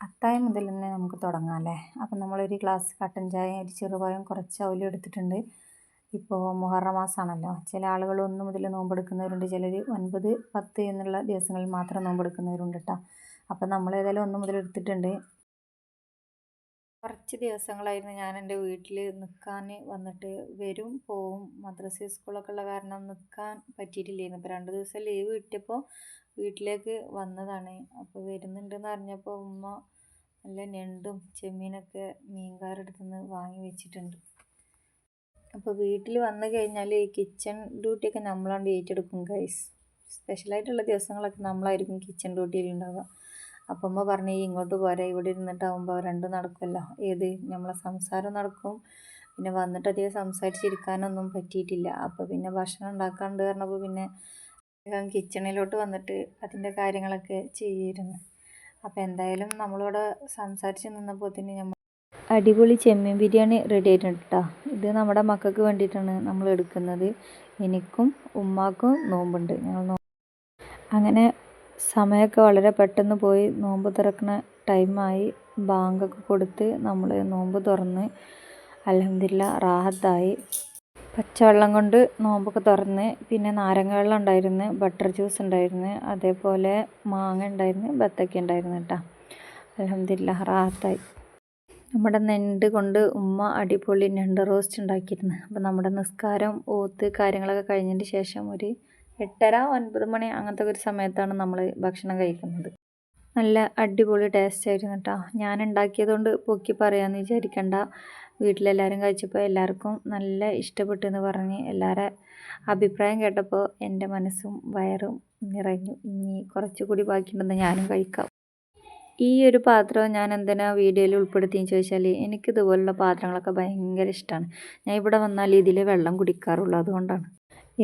അത്തായം മുതൽ തന്നെ നമുക്ക് തുടങ്ങാം അല്ലേ? അപ്പം നമ്മളൊരു ഗ്ലാസ് കട്ടൻ ചായ ഒരു ചെറുപഴം കുറച്ച് അവലും എടുത്തിട്ടുണ്ട്. ഇപ്പോൾ മുഹറ മാസമാണല്ലോ ചില ആളുകൾ ഒന്ന് മുതൽ നോമ്പെടുക്കുന്നവരുണ്ട്. ചിലർ ഒൻപത് പത്ത് എന്നുള്ള ദിവസങ്ങളിൽ മാത്രം നോമ്പെടുക്കുന്നവരുണ്ട് കേട്ടോ. അപ്പം നമ്മൾ ഏതായാലും ഒന്ന് മുതൽ എടുത്തിട്ടുണ്ട്. കുറച്ച് ദിവസങ്ങളായിരുന്നു ഞാൻ എന്റെ വീട്ടിൽ നിൽക്കാൻ വന്നിട്ട് വരും പോവും. മദ്രസ സ്കൂളൊക്കെ ഉള്ള കാരണം നിൽക്കാൻ പറ്റിയിട്ടില്ലായിരുന്നു. അപ്പോൾ രണ്ട് ദിവസം ലീവ് കിട്ടിയപ്പോൾ വീട്ടിലേക്ക് വന്നതാണ്. അപ്പോൾ വരുന്നുണ്ടെന്ന് അറിഞ്ഞപ്പോൾ ഉമ്മ നല്ല ഞണ്ടും ചെമ്മീനൊക്കെ മീൻകാരടുത്തു നിന്ന് വാങ്ങി വെച്ചിട്ടുണ്ട്. അപ്പോൾ വീട്ടിൽ വന്നു കഴിഞ്ഞാൽ ഈ കിച്ചൺ ഡ്യൂട്ടിയൊക്കെ നമ്മളാണ്ട് ഏറ്റെടുക്കും ഗൈസ് സ്പെഷ്യലായിട്ടുള്ള ദിവസങ്ങളൊക്കെ നമ്മളായിരിക്കും കിച്ചൺ ഡ്യൂട്ടിയിൽ ഉണ്ടാവുക. അപ്പം അമ്മ പറഞ്ഞു ഇങ്ങോട്ട് പോരാ ഇവിടെ ഇരുന്നിട്ടാവുമ്പോൾ രണ്ടും നടക്കുമല്ലോ ഏത്? നമ്മളെ സംസാരം നടക്കും. പിന്നെ വന്നിട്ട് അധികം സംസാരിച്ചിരിക്കാനൊന്നും പറ്റിയിട്ടില്ല. അപ്പോൾ പിന്നെ ഭക്ഷണം ഉണ്ടാക്കാണ്ട് പറഞ്ഞപ്പോൾ പിന്നെ കിച്ചണിലോട്ട് വന്നിട്ട് അതിന്റെ കാര്യങ്ങളൊക്കെ ചെയ്യായിരുന്നു അപ്പോൾ എന്തായാലും നമ്മളിവിടെ സംസാരിച്ച് നിന്നപ്പോൾ തന്നെ നമ്മൾ അടിപൊളി ചെമ്മീൻ ബിരിയാണി റെഡി ആയിട്ടുണ്ട് കേട്ടോ ഇത് നമ്മുടെ മക്കൾക്ക് വേണ്ടിയിട്ടാണ് നമ്മൾ എടുക്കുന്നത്. എനിക്കും ഉമ്മാക്കും നോമ്പുണ്ട്. ഞങ്ങൾ അങ്ങനെ സമയമൊക്കെ വളരെ പെട്ടെന്ന് പോയി. നോമ്പ് തുറക്കുന്ന ടൈമായി ബാങ്കൊക്കെ കൊടുത്ത് നമ്മൾ നോമ്പ് തുറന്ന് അലഹമില്ല റാഹത്തായി. പച്ചവെള്ളം കൊണ്ട് നോമ്പൊക്കെ തുറന്ന് പിന്നെ നാരങ്ങ വെള്ളം ഉണ്ടായിരുന്നു ബട്ടർ ജ്യൂസ് ഉണ്ടായിരുന്നു അതേപോലെ മാങ്ങ ഉണ്ടായിരുന്നു ബത്തക്ക ഉണ്ടായിരുന്നു കേട്ടോ. അലഹമില്ല റാഹത്തായി. നമ്മുടെ നെണ്ട് കൊണ്ട് ഉമ്മ അടിപൊളി നെണ്ട് റോസ്റ്റ് ഉണ്ടാക്കിയിരുന്നു. അപ്പോൾ നമ്മുടെ നിസ്കാരം ഓത്ത് കാര്യങ്ങളൊക്കെ കഴിഞ്ഞതിന് ശേഷം ഒരു എട്ടര ഒൻപത് മണി അങ്ങനത്തെ ഒരു സമയത്താണ് നമ്മൾ ഭക്ഷണം കഴിക്കുന്നത്. നല്ല അടിപൊളി ടേസ്റ്റ് ആയിരുന്നു കേട്ടോ ഞാൻ ഉണ്ടാക്കിയതുകൊണ്ട് പൊക്കി പറയാമെന്ന് വിചാരിക്കണ്ട. വീട്ടിലെല്ലാവരും കഴിച്ചപ്പോൾ എല്ലാവർക്കും നല്ല ഇഷ്ടപ്പെട്ടു എന്ന് പറഞ്ഞ് എല്ലാവരുടെ അഭിപ്രായം കേട്ടപ്പോൾ എന്റെ മനസ്സും വയറും നിറഞ്ഞു. ഇനി കുറച്ചുകൂടി ബാക്കിയുണ്ടെന്ന് ഞാനും കഴിക്കാം. ഈ ഒരു പാത്രം ഞാൻ എന്തിനാ വീഡിയോയിൽ ഉൾപ്പെടുത്തിയെന്ന് ചോദിച്ചാൽ എനിക്കിതുപോലുള്ള പാത്രങ്ങളൊക്കെ ഭയങ്കര ഇഷ്ടമാണ് ഞാൻ ഇവിടെ വന്നാൽ ഇതിൽ വെള്ളം കുടിക്കാറുള്ളൂ അതുകൊണ്ടാണ്.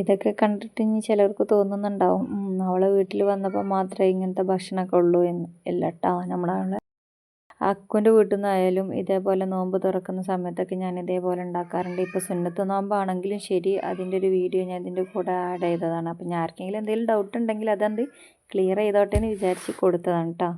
ഇതൊക്കെ കണ്ടിട്ട് ഇനി ചിലർക്ക് തോന്നുന്നുണ്ടാവും. അവളെ വീട്ടിൽ വന്നപ്പോൾ മാത്രമേ ഇങ്ങനത്തെ ഭക്ഷണമൊക്കെ ഉള്ളൂ എന്ന്. ഇല്ല കേട്ടോ നമ്മളെ അക്കുന്റെ വീട്ടിൽ നിന്നായാലും ഇതേപോലെ നോമ്പ് തുറക്കുന്ന സമയത്തൊക്കെ ഞാൻ ഇതേപോലെ ഉണ്ടാക്കാറുണ്ട്. ഇപ്പോൾ സുന്നത്ത് നോമ്പാണെങ്കിലും ശരി അതിന്റെ ഒരു വീഡിയോ ഞാൻ ഇതിന്റെ കൂടെ ആഡ് ചെയ്തതാണ്. അപ്പോൾ ഞാൻ ആർക്കെങ്കിലും എന്തെങ്കിലും ഡൗട്ട് ഉണ്ടെങ്കിൽ അതെന്ത് ക്ലിയർ ചെയ്തോട്ടെ എന്ന് വിചാരിച്ച് കൊടുത്തതാണ് കേട്ടോ